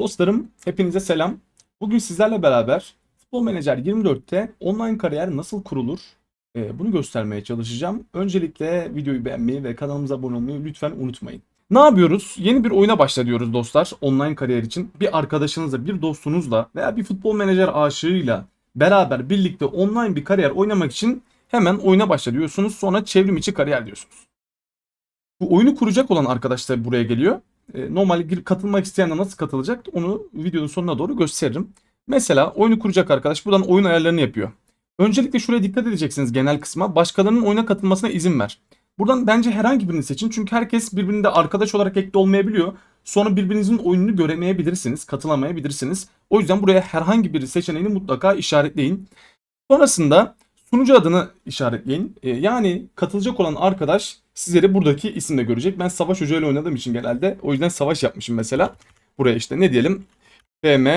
Dostlarım hepinize selam. Bugün sizlerle beraber Futbol Manager 24'te online kariyer nasıl kurulur? Ee, bunu göstermeye çalışacağım. Öncelikle videoyu beğenmeyi ve kanalımıza abone olmayı lütfen unutmayın. Ne yapıyoruz? Yeni bir oyuna başla diyoruz dostlar online kariyer için. Bir arkadaşınızla, bir dostunuzla veya bir futbol menajer aşığıyla beraber birlikte online bir kariyer oynamak için hemen oyuna başla diyorsunuz. Sonra çevrim içi kariyer diyorsunuz. Bu oyunu kuracak olan arkadaş da buraya geliyor. E, normal gir- katılmak isteyenler nasıl katılacak onu videonun sonuna doğru gösteririm. Mesela oyunu kuracak arkadaş buradan oyun ayarlarını yapıyor. Öncelikle şuraya dikkat edeceksiniz genel kısma. Başkalarının oyuna katılmasına izin ver. Buradan bence herhangi birini seçin. Çünkü herkes birbirinde arkadaş olarak ekli olmayabiliyor. Sonra birbirinizin oyununu göremeyebilirsiniz, katılamayabilirsiniz. O yüzden buraya herhangi bir seçeneğini mutlaka işaretleyin. Sonrasında sunucu adını işaretleyin. E, yani katılacak olan arkadaş sizleri buradaki isimle görecek. Ben Savaş Hoca ile oynadığım için genelde o yüzden Savaş yapmışım mesela. Buraya işte ne diyelim? FM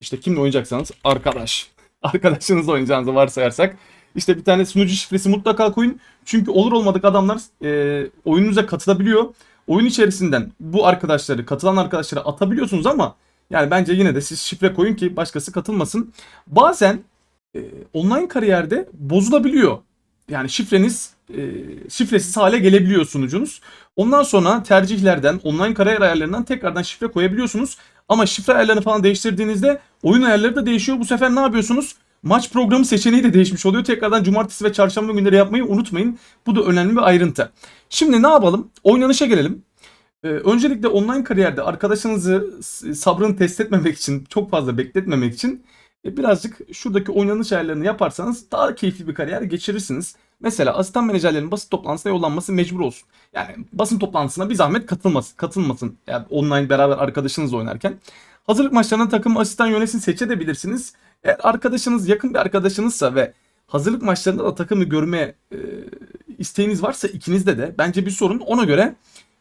işte kimle oynayacaksanız arkadaş. Arkadaşınızla oynayacağınızı varsayarsak. işte bir tane sunucu şifresi mutlaka koyun. Çünkü olur olmadık adamlar e, oyununuza katılabiliyor. Oyun içerisinden bu arkadaşları, katılan arkadaşları atabiliyorsunuz ama yani bence yine de siz şifre koyun ki başkası katılmasın. Bazen e, online kariyerde bozulabiliyor. Yani şifreniz e, şifresiz hale gelebiliyor sunucunuz. Ondan sonra tercihlerden, online kariyer ayarlarından tekrardan şifre koyabiliyorsunuz. Ama şifre ayarlarını falan değiştirdiğinizde oyun ayarları da değişiyor. Bu sefer ne yapıyorsunuz? Maç programı seçeneği de değişmiş oluyor. Tekrardan cumartesi ve çarşamba günleri yapmayı unutmayın. Bu da önemli bir ayrıntı. Şimdi ne yapalım? Oynanışa gelelim. Ee, öncelikle online kariyerde arkadaşınızı sabrını test etmemek için, çok fazla bekletmemek için e, birazcık şuradaki oynanış ayarlarını yaparsanız daha keyifli bir kariyer geçirirsiniz. Mesela asistan menajerlerin basın toplantısına yollanması mecbur olsun. Yani basın toplantısına bir zahmet katılmasın. katılmasın. Yani online beraber arkadaşınızla oynarken. Hazırlık maçlarına takım asistan yönetsin seçebilirsiniz. Eğer arkadaşınız yakın bir arkadaşınızsa ve hazırlık maçlarında da takımı görme e, isteğiniz varsa ikinizde de bence bir sorun. Ona göre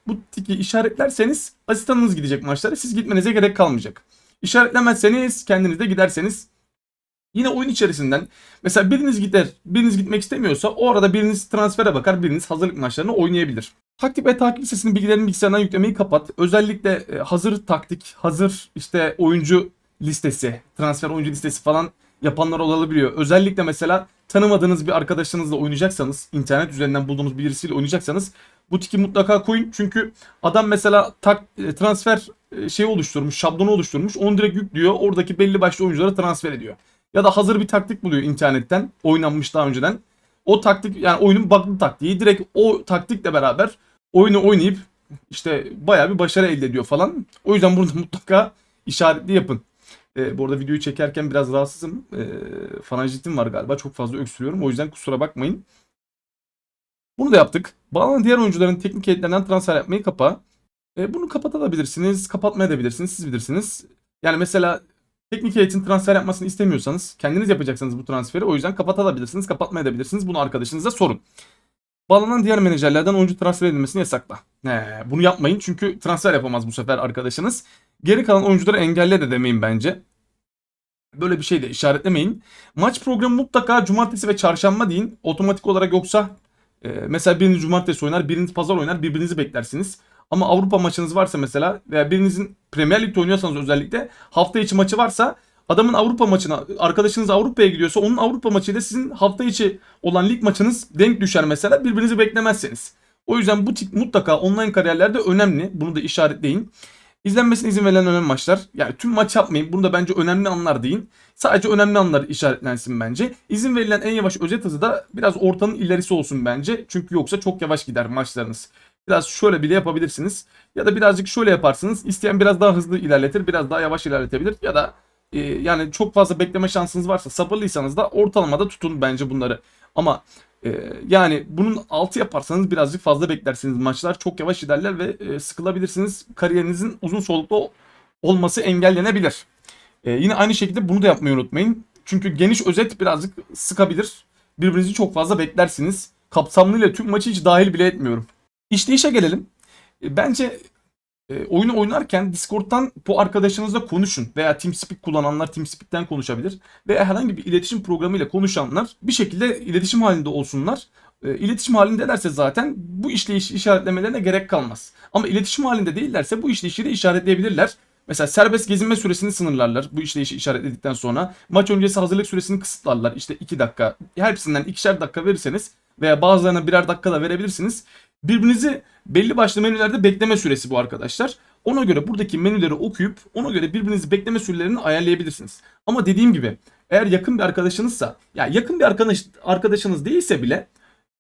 bu tiki işaretlerseniz asistanınız gidecek maçlara. Siz gitmenize gerek kalmayacak. İşaretlemezseniz kendiniz de giderseniz yine oyun içerisinden mesela biriniz gider, biriniz gitmek istemiyorsa o arada biriniz transfere bakar, biriniz hazırlık maçlarını oynayabilir. Taktik ve takip listesinin bilgilerini bilgisayardan yüklemeyi kapat. Özellikle e, hazır taktik, hazır işte oyuncu listesi, transfer oyuncu listesi falan yapanlar olabiliyor. Özellikle mesela tanımadığınız bir arkadaşınızla oynayacaksanız, internet üzerinden bulduğunuz birisiyle oynayacaksanız bu tiki mutlaka koyun. Çünkü adam mesela tak, e, transfer şeyi oluşturmuş, şablonu oluşturmuş. Onu direkt yüklüyor. Oradaki belli başlı oyunculara transfer ediyor. Ya da hazır bir taktik buluyor internetten. Oynanmış daha önceden. O taktik yani oyunun bug'lı taktiği direkt o taktikle beraber oyunu oynayıp işte bayağı bir başarı elde ediyor falan. O yüzden burada mutlaka işaretli yapın. Ee, bu arada videoyu çekerken biraz rahatsızım. Ee, faranjitim var galiba. Çok fazla öksürüyorum. O yüzden kusura bakmayın. Bunu da yaptık. Bağlanan diğer oyuncuların teknik heyetlerinden transfer yapmayı kapa. E, bunu kapatabilirsiniz, kapatmayabilirsiniz, siz bilirsiniz. Yani mesela teknik heyetin transfer yapmasını istemiyorsanız, kendiniz yapacaksınız bu transferi. O yüzden kapatabilirsiniz, kapatmayabilirsiniz. Bunu arkadaşınıza sorun. Bağlanan diğer menajerlerden oyuncu transfer edilmesini yasakla. He, bunu yapmayın çünkü transfer yapamaz bu sefer arkadaşınız. Geri kalan oyuncuları engelle de demeyin bence. Böyle bir şey de işaretlemeyin. Maç programı mutlaka cumartesi ve çarşamba deyin. Otomatik olarak yoksa e, mesela biriniz cumartesi oynar, biriniz pazar oynar, birbirinizi beklersiniz. Ama Avrupa maçınız varsa mesela veya birinizin Premier Lig'de oynuyorsanız özellikle hafta içi maçı varsa adamın Avrupa maçına arkadaşınız Avrupa'ya gidiyorsa onun Avrupa maçıyla sizin hafta içi olan lig maçınız denk düşer mesela birbirinizi beklemezseniz. O yüzden bu tip mutlaka online kariyerlerde önemli. Bunu da işaretleyin. İzlenmesine izin verilen önemli maçlar. Yani tüm maç yapmayın. Bunu da bence önemli anlar deyin. Sadece önemli anlar işaretlensin bence. İzin verilen en yavaş özet hızı da biraz ortanın ilerisi olsun bence. Çünkü yoksa çok yavaş gider maçlarınız. Biraz şöyle bile yapabilirsiniz. Ya da birazcık şöyle yaparsınız. İsteyen biraz daha hızlı ilerletir, biraz daha yavaş ilerletebilir. Ya da e, yani çok fazla bekleme şansınız varsa sabırlıysanız da ortalamada tutun bence bunları. Ama e, yani bunun altı yaparsanız birazcık fazla beklersiniz. Maçlar çok yavaş ilerler ve e, sıkılabilirsiniz. Kariyerinizin uzun soluklu olması engellenebilir. E, yine aynı şekilde bunu da yapmayı unutmayın. Çünkü geniş özet birazcık sıkabilir. Birbirinizi çok fazla beklersiniz. Kapsamlıyla tüm maçı hiç dahil bile etmiyorum. İşleyişe gelelim. E, Bence e, oyunu oynarken Discord'dan bu arkadaşınızla konuşun. Veya TeamSpeak kullananlar TeamSpeak'ten konuşabilir. Veya herhangi bir iletişim programıyla konuşanlar bir şekilde iletişim halinde olsunlar. E, iletişim halindelerse zaten bu işleyiş işaretlemelerine gerek kalmaz. Ama iletişim halinde değillerse bu işleyişi de işaretleyebilirler. Mesela serbest gezinme süresini sınırlarlar bu işleyişi işaretledikten sonra. Maç öncesi hazırlık süresini kısıtlarlar. İşte 2 dakika. Hepsinden ikişer dakika verirseniz veya bazılarına birer dakika da verebilirsiniz. Birbirinizi belli başlı menülerde bekleme süresi bu arkadaşlar. Ona göre buradaki menüleri okuyup ona göre birbirinizi bekleme sürelerini ayarlayabilirsiniz. Ama dediğim gibi eğer yakın bir arkadaşınızsa ya yakın bir arkadaş arkadaşınız değilse bile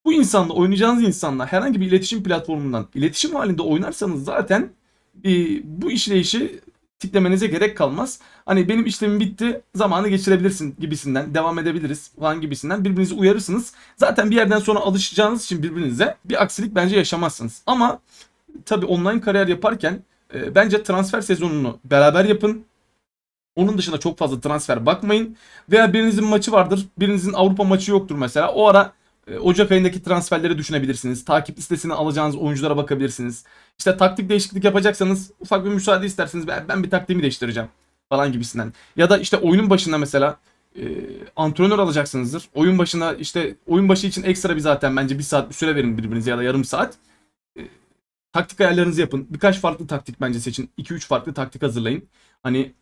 bu insanla oynayacağınız insanla herhangi bir iletişim platformundan iletişim halinde oynarsanız zaten e, bu işleyişi tiklemenize gerek kalmaz. Hani benim işlemim bitti zamanı geçirebilirsin gibisinden devam edebiliriz falan gibisinden birbirinizi uyarırsınız. Zaten bir yerden sonra alışacağınız için birbirinize bir aksilik bence yaşamazsınız. Ama tabii online kariyer yaparken e, bence transfer sezonunu beraber yapın. Onun dışında çok fazla transfer bakmayın. Veya birinizin maçı vardır. Birinizin Avrupa maçı yoktur mesela. O ara Ocak ayındaki transferleri düşünebilirsiniz. Takip listesine alacağınız oyunculara bakabilirsiniz. İşte taktik değişiklik yapacaksanız ufak bir müsaade isterseniz ben, ben bir taktiğimi değiştireceğim falan gibisinden. Ya da işte oyunun başında mesela e, antrenör alacaksınızdır. Oyun başına işte oyun başı için ekstra bir zaten bence bir saat bir süre verin birbirinize ya da yarım saat. E, taktik ayarlarınızı yapın. Birkaç farklı taktik bence seçin. 2-3 farklı taktik hazırlayın. Hani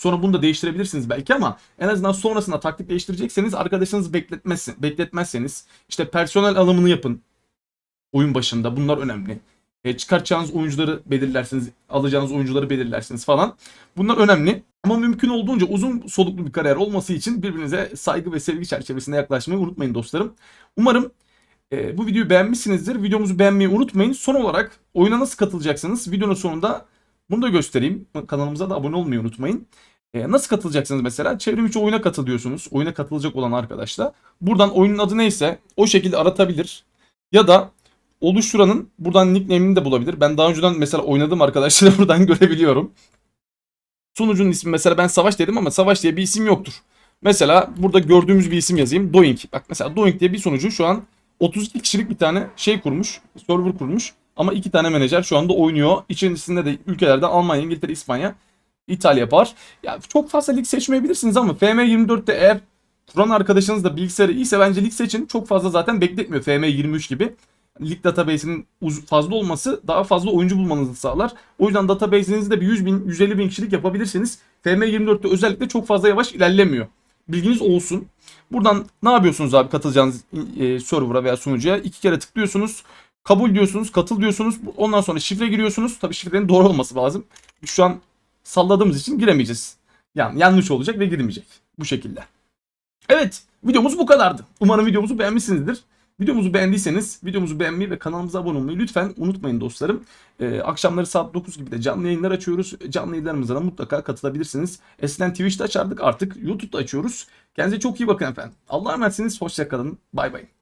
Sonra bunu da değiştirebilirsiniz belki ama en azından sonrasında taktik değiştirecekseniz arkadaşınızı bekletmezsin, bekletmezseniz işte personel alımını yapın oyun başında. Bunlar önemli. E, çıkartacağınız oyuncuları belirlersiniz, alacağınız oyuncuları belirlersiniz falan. Bunlar önemli. Ama mümkün olduğunca uzun soluklu bir kariyer olması için birbirinize saygı ve sevgi çerçevesinde yaklaşmayı unutmayın dostlarım. Umarım e, bu videoyu beğenmişsinizdir. Videomuzu beğenmeyi unutmayın. Son olarak oyuna nasıl katılacaksınız? Videonun sonunda bunu da göstereyim. Kanalımıza da abone olmayı unutmayın. E, nasıl katılacaksınız mesela? Çevrim içi oyuna katılıyorsunuz. Oyuna katılacak olan arkadaşla. Buradan oyunun adı neyse o şekilde aratabilir. Ya da oluşturanın buradan nickname'ini de bulabilir. Ben daha önceden mesela oynadığım arkadaşları buradan görebiliyorum. Sunucunun ismi mesela ben Savaş dedim ama Savaş diye bir isim yoktur. Mesela burada gördüğümüz bir isim yazayım. Doink. Bak mesela Doink diye bir sunucu şu an 32 kişilik bir tane şey kurmuş. Server kurmuş. Ama iki tane menajer şu anda oynuyor. İçerisinde de ülkelerde Almanya, İngiltere, İspanya, İtalya var. Ya çok fazla lig seçmeyebilirsiniz ama FM24'te eğer kuran arkadaşınız da bilgisayarı iyiyse bence lig seçin. Çok fazla zaten bekletmiyor FM23 gibi. Lig database'inin fazla olması daha fazla oyuncu bulmanızı sağlar. O yüzden database'inizi bir 100 bin, 150 bin kişilik yapabilirsiniz. FM24'te özellikle çok fazla yavaş ilerlemiyor. Bilginiz olsun. Buradan ne yapıyorsunuz abi katılacağınız e, server'a veya sunucuya? iki kere tıklıyorsunuz. Kabul diyorsunuz, katıl diyorsunuz. Ondan sonra şifre giriyorsunuz. Tabii şifrenin doğru olması lazım. Şu an salladığımız için giremeyeceğiz. Yani yanlış olacak ve girmeyecek. Bu şekilde. Evet videomuz bu kadardı. Umarım videomuzu beğenmişsinizdir. Videomuzu beğendiyseniz videomuzu beğenmeyi ve kanalımıza abone olmayı lütfen unutmayın dostlarım. Ee, akşamları saat 9 gibi de canlı yayınlar açıyoruz. Canlı yayınlarımıza da mutlaka katılabilirsiniz. Eskiden Twitch'te açardık artık YouTube'da açıyoruz. Kendinize çok iyi bakın efendim. Allah'a emanetsiniz. Hoşçakalın. Bay bay.